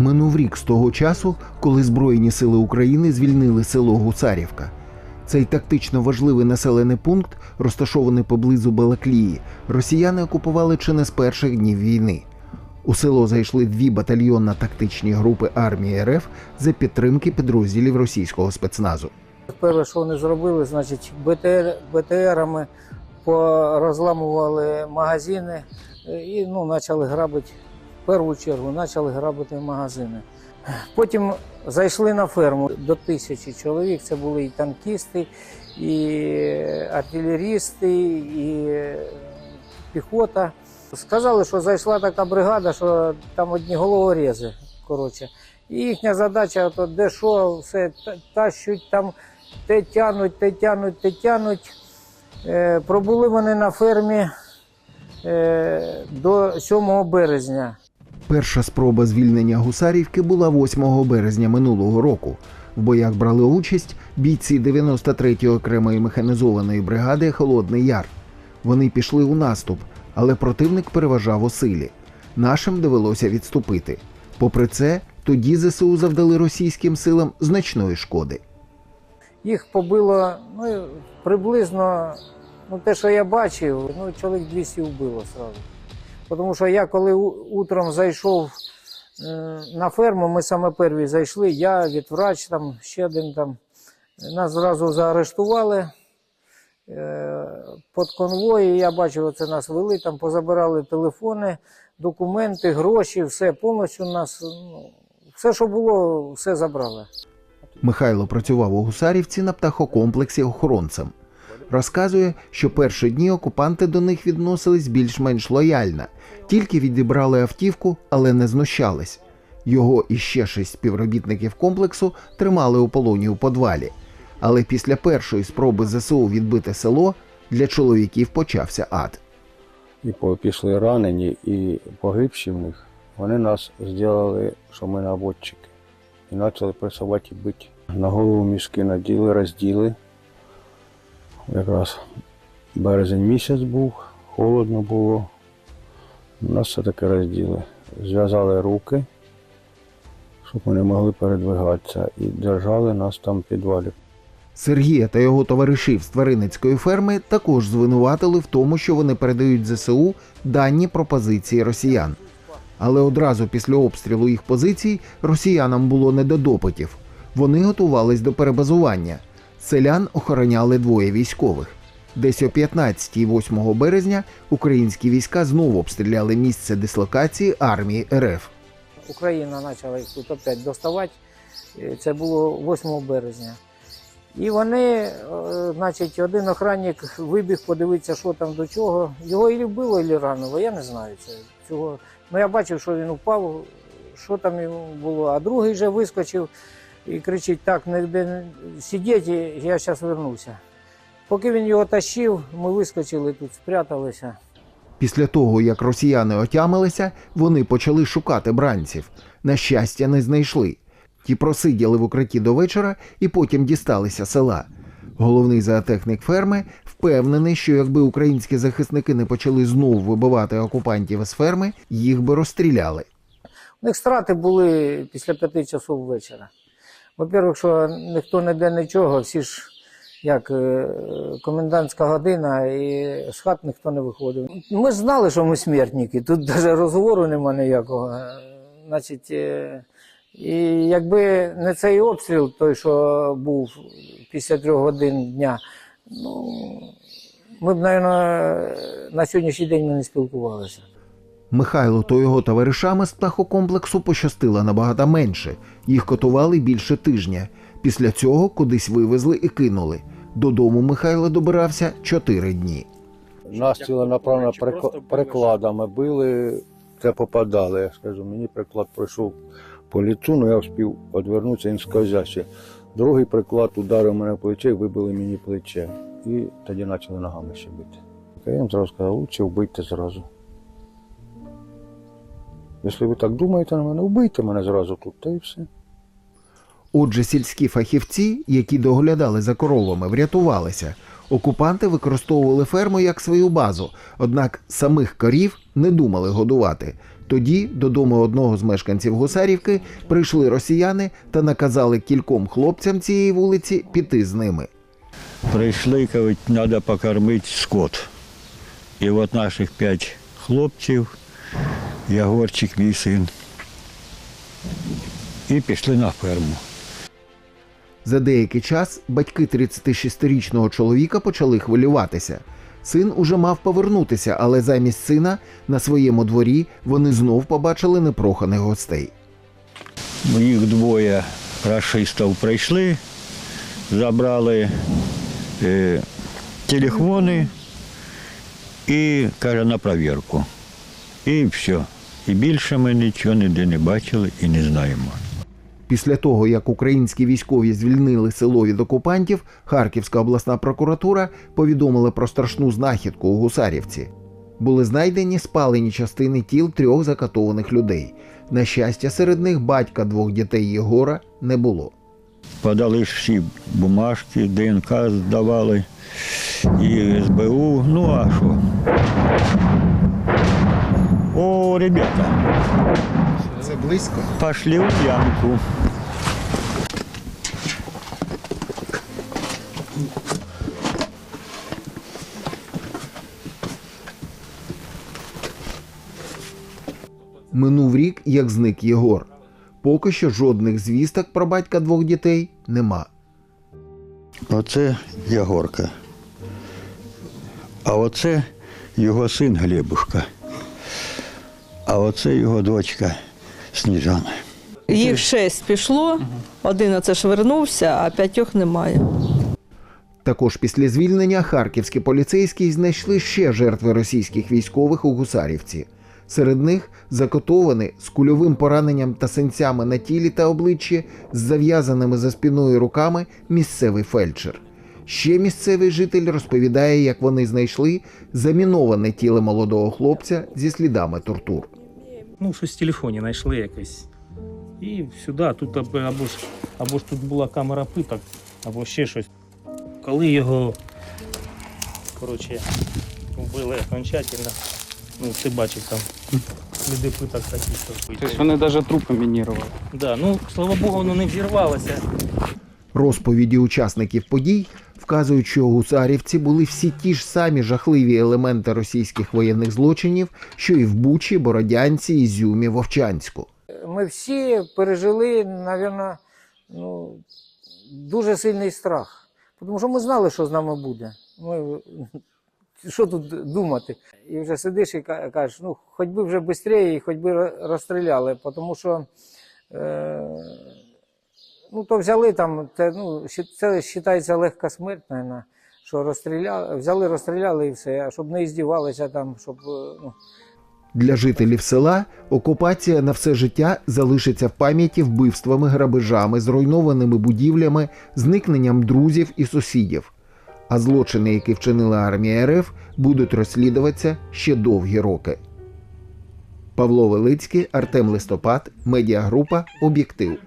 Минув рік з того часу, коли Збройні сили України звільнили село Гусарівка. Цей тактично важливий населений пункт, розташований поблизу Балаклії, росіяни окупували чи не з перших днів війни. У село зайшли дві батальйонно-тактичні групи армії РФ за підтримки підрозділів російського спецназу. Перше, що вони зробили, значить, БТР, БТРами порозламували магазини і ну, почали грабити, першу чергу, почали грабити магазини. Потім зайшли на ферму до тисячі чоловік. Це були і танкісти, і артилерісти, і піхота. Сказали, що зайшла така бригада, що там одні головорези. Коротше. І їхня задача, то де що, все та- тащуть там, те тянуть, те тянуть, те тянуть. Е, пробули вони на фермі е, до 7 березня. Перша спроба звільнення Гусарівки була 8 березня минулого року. В боях брали участь бійці 93-ї окремої механізованої бригади Холодний Яр. Вони пішли у наступ, але противник переважав у силі. Нашим довелося відступити. Попри це, тоді ЗСУ завдали російським силам значної шкоди. Їх побило ну, приблизно, ну те, що я бачив, ну, чоловік 200 вбило сразу. Тому що я коли утром зайшов е, на ферму, ми саме перві зайшли, я, відврач, там, ще один там. Нас зразу заарештували е, під конвої. Я бачив, оце нас вели, там позабирали телефони, документи, гроші, все повністю нас, ну, все, що було, все забрали. Михайло працював у Гусарівці на птахокомплексі охоронцем. Розказує, що перші дні окупанти до них відносились більш-менш лояльно, тільки відібрали автівку, але не знущались. Його і ще шість співробітників комплексу тримали у полоні у подвалі. Але після першої спроби ЗСУ відбити село для чоловіків почався ад. і пішли ранені, і погибші в них, вони нас зробили, що ми наводчики. І почали пресувати бити. На голову мішки наділи, розділи. Якраз березень місяць був, холодно було. Нас все таки розділи. Зв'язали руки, щоб вони могли передвигатися, і держали нас там в підвалі. Сергія та його товаришів з тваринницької ферми також звинуватили в тому, що вони передають ЗСУ дані про позиції росіян. Але одразу після обстрілу їх позицій росіянам було не до допитів. Вони готувались до перебазування. Селян охороняли двоє військових. Десь о 15 і 8 березня українські війська знову обстріляли місце дислокації армії РФ. Україна почала їх тут опять доставати. Е, Це було 8 березня. І вони, е, значить, один охранник вибіг подивитися, що там до чого. Його і вбило, і ранило, я не знаю цього. Ну я бачив, що він упав, що там йому було. А другий вже вискочив і кричить: так, не сидіть, я зараз вернуся. Поки він його тащив, ми вискочили тут, спряталися. Після того, як росіяни отямилися, вони почали шукати бранців. На щастя, не знайшли. Ті просиділи в укритті до вечора і потім дісталися села. Головний зоотехнік ферми впевнений, що якби українські захисники не почали знову вибивати окупантів із ферми, їх би розстріляли. У них страти були після п'яти часов вечора. Во-первых, що ніхто не де нічого, всі ж як е, комендантська година, і з хат ніхто не виходив. Ми ж знали, що ми смертники, тут навіть розговору нема ніякого. Значить, е, і якби не цей обстріл, той, що був після трьох годин дня, ну, ми б, мабуть, на сьогоднішній день ми не спілкувалися. Михайло та його товаришами з птахокомплексу пощастило набагато менше. Їх котували більше тижня. Після цього кудись вивезли і кинули. Додому Михайло добирався чотири дні. Нас ціленаправно прикладами били, це попадали. Я скажу, мені приклад пройшов по ліцу, але я встиг відвернутися, він скользяще. Другий приклад ударив мене в плече вибили мені плече. І тоді почали ногами ще бити. Я їм зразу сказав, лучше вбийте зразу. Якщо ви так думаєте на мене, вбийте мене зразу тут, та і все. Отже, сільські фахівці, які доглядали за коровами, врятувалися. Окупанти використовували ферму як свою базу, однак самих корів не думали годувати. Тоді додому одного з мешканців Гусарівки прийшли росіяни та наказали кільком хлопцям цієї вулиці піти з ними. Прийшли, кажуть, треба покормити скот. І от наших п'ять хлопців, Ягорчик, мій син, і пішли на ферму. За деякий час батьки 36-річного чоловіка почали хвилюватися. Син уже мав повернутися, але замість сина на своєму дворі вони знов побачили непроханих гостей. Їх двоє рашистів прийшли, забрали е, телефони і каже на провірку. І все. І більше ми нічого ніде не бачили і не знаємо. Після того, як українські військові звільнили село від окупантів, Харківська обласна прокуратура повідомила про страшну знахідку у Гусарівці. Були знайдені спалені частини тіл трьох закатованих людей. На щастя, серед них батька двох дітей Єгора не було. Подали всі бумажки, ДНК здавали, і СБУ. Ну а що? О, ребята, Це близько. пошли в ямку. Минув рік, як зник Єгор. Поки що жодних звісток про батька двох дітей нема. Оце Ягорка. А оце його син Глебушка. А оце його дочка Сніжана. Їх шесть пішло, один оце ж вернувся, а п'ятьох немає. Також після звільнення харківські поліцейські знайшли ще жертви російських військових у Гусарівці. Серед них закотований з кульовим пораненням та синцями на тілі та обличчі з зав'язаними за спиною руками місцевий фельдшер. Ще місцевий житель розповідає, як вони знайшли заміноване тіло молодого хлопця зі слідами тортур. Ну, щось в телефоні знайшли якесь. І сюди, тут або, або, ж, або ж тут була камера питок, або ще щось. Коли його коротше, вбили окончательно, ну ти бачив там сліди питок такі, що То есть вони навіть трупи мінірували. да, ну, слава Богу, воно не взірвалося. Розповіді учасників подій вказують, що гусарівці були всі ті ж самі жахливі елементи російських воєнних злочинів, що і в Бучі, Бородянці, Ізюмі, Вовчанську. Ми всі пережили, мабуть, ну, дуже сильний страх. Тому що ми знали, що з нами буде. Ми, що тут думати? І вже сидиш і кажеш, ну, хоч би вже швидше і хоч би розстріляли, тому що е, ну, то взяли там, це, ну, це вважається легка смерть, мабуть, що розстріляли, взяли, розстріляли і все, а щоб не здівалися там, щоб. е, Ну, Для жителів села окупація на все життя залишиться в пам'яті вбивствами, грабежами, зруйнованими будівлями, зникненням друзів і сусідів. А злочини, які вчинила армія РФ, будуть розслідуватися ще довгі роки. Павло Велицький, Артем Листопад, медіагрупа Об'єктив.